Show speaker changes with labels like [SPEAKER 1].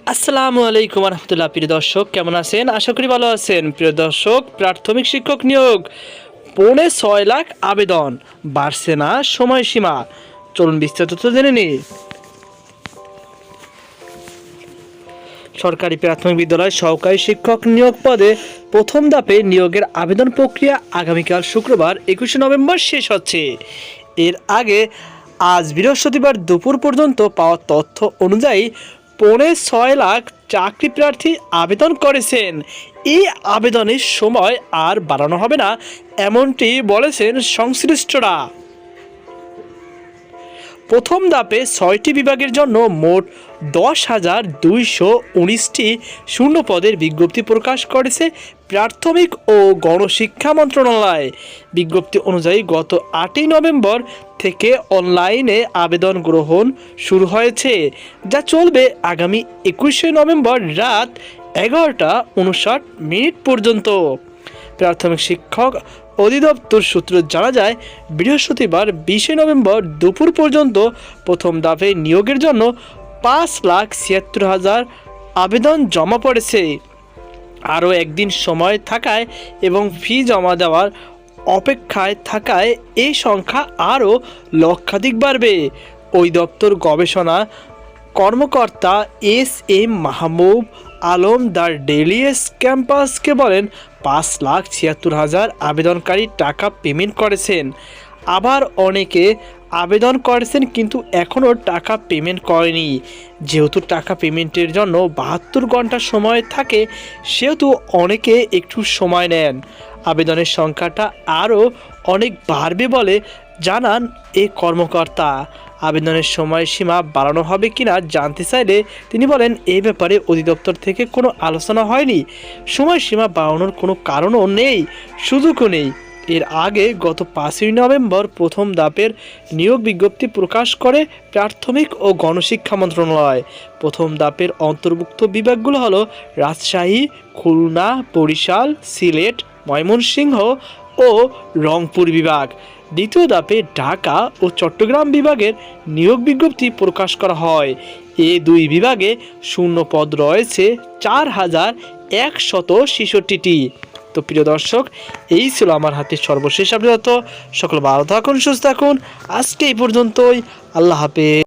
[SPEAKER 1] আসসালামু আলাইকুম রহমতুল্লাহ প্রিয় দর্শক, কেমন আছেন? আশা করি ভালো আছেন। প্রিয় দর্শক, প্রাথমিক শিক্ষক নিয়োগ, পৌনে ছয় লাখ আবেদন, বাড়ছে না সময়সীমা। চলুন বিস্তারিত জেনে নিই সরকারি প্রাথমিক বিদ্যালয় সহকারী শিক্ষক নিয়োগ পদে প্রথম ধাপে নিয়োগের আবেদন প্রক্রিয়া আগামীকাল শুক্রবার, একুশে নভেম্বর শেষ হচ্ছে। এর আগে আজ বৃহস্পতিবার দুপুর পর্যন্ত পাওয়া তথ্য অনুযায়ী পৌনে ছয় লাখ চাকরি প্রার্থী আবেদন করেছেন। এই আবেদনের সময় আর বাড়ানো হবে না, এমনটি বলেছেন সংশ্লিষ্টরা। প্রথম ধাপে ছয়টি বিভাগের জন্য মোট দশ হাজার দুইশো উনিশটি শূন্য পদের বিজ্ঞপ্তি প্রকাশ করেছে প্রাথমিক ও গণশিক্ষা মন্ত্রণালয়। বিজ্ঞপ্তি অনুযায়ী গত আটই নভেম্বর থেকে অনলাইনে আবেদন গ্রহণ শুরু হয়েছে, যা চলবে আগামী একুশে নভেম্বর রাত এগারোটা উনষাট মিনিট পর্যন্ত। প্রাথমিক শিক্ষক অধিদপ্তর সূত্রে জানা যায়, বৃহস্পতিবার বিশে নভেম্বর দুপুর পর্যন্ত প্রথম ধাপে নিয়োগের জন্য পাঁচ লাখ ছিয়াত্তর হাজার আবেদন জমা পড়েছে। আরও একদিন সময় থাকায় এবং ফি জমা দেওয়ার অপেক্ষায় থাকায় এই সংখ্যা আরও লক্ষাধিক বাড়বে। ওই দপ্তর গবেষণা কর্মকর্তা S M Mahbub Alam the daily's ক্যাম্পাসকে বলেন, পাঁচ লাখ ছিয়াত্তর হাজার আবেদনকারী টাকা পেমেন্ট করেছেন। আবার অনেকে আবেদন করেছেন কিন্তু এখনও টাকা পেমেন্ট করেনি। যেহেতু টাকা পেমেন্টের জন্য বাহাত্তর ঘণ্টা সময় থাকে, সেহেতু অনেকে একটু সময় নেন। আবেদনের সংখ্যাটা আরও অনেক বাড়বে বলে জানান এ কর্মকর্তা। আবেদনের সময়সীমা বাড়ানো হবে কিনা জানতে চাইলে তিনি বলেন এই ব্যাপারে অধিদপ্তর থেকে কোনো আলোচনা হয়নি। সময়সীমা বাড়ানোর কোনো কারণও নেই, সুযোগও নেই। এর আগে গত পাঁচই নভেম্বর প্রথম দাপের নিয়োগ বিজ্ঞপ্তি প্রকাশ করে প্রাথমিক ও গণশিক্ষা মন্ত্রণালয়। প্রথম দাপের অন্তর্ভুক্ত বিভাগগুলো হলো রাজশাহী, খুলনা, বরিশাল, সিলেট, ময়মনসিংহ ও রংপুর বিভাগ। দ্বিতীয় ধাপে ঢাকা ও চট্টগ্রাম বিভাগের নিয়োগ বিজ্ঞপ্তি প্রকাশ করা হয়। এ দুই বিভাগে শূন্য পদ রয়েছে চার হাজার একশত ছেষট্টিটি। তো প্রিয় দর্শক, এই ছিল আমার হাতে সর্বশেষ আপডেট। সকল ভালো থাকুন, সুস্থ থাকুন। আজকে এই পর্যন্তই। আল্লাহ হাফেজ।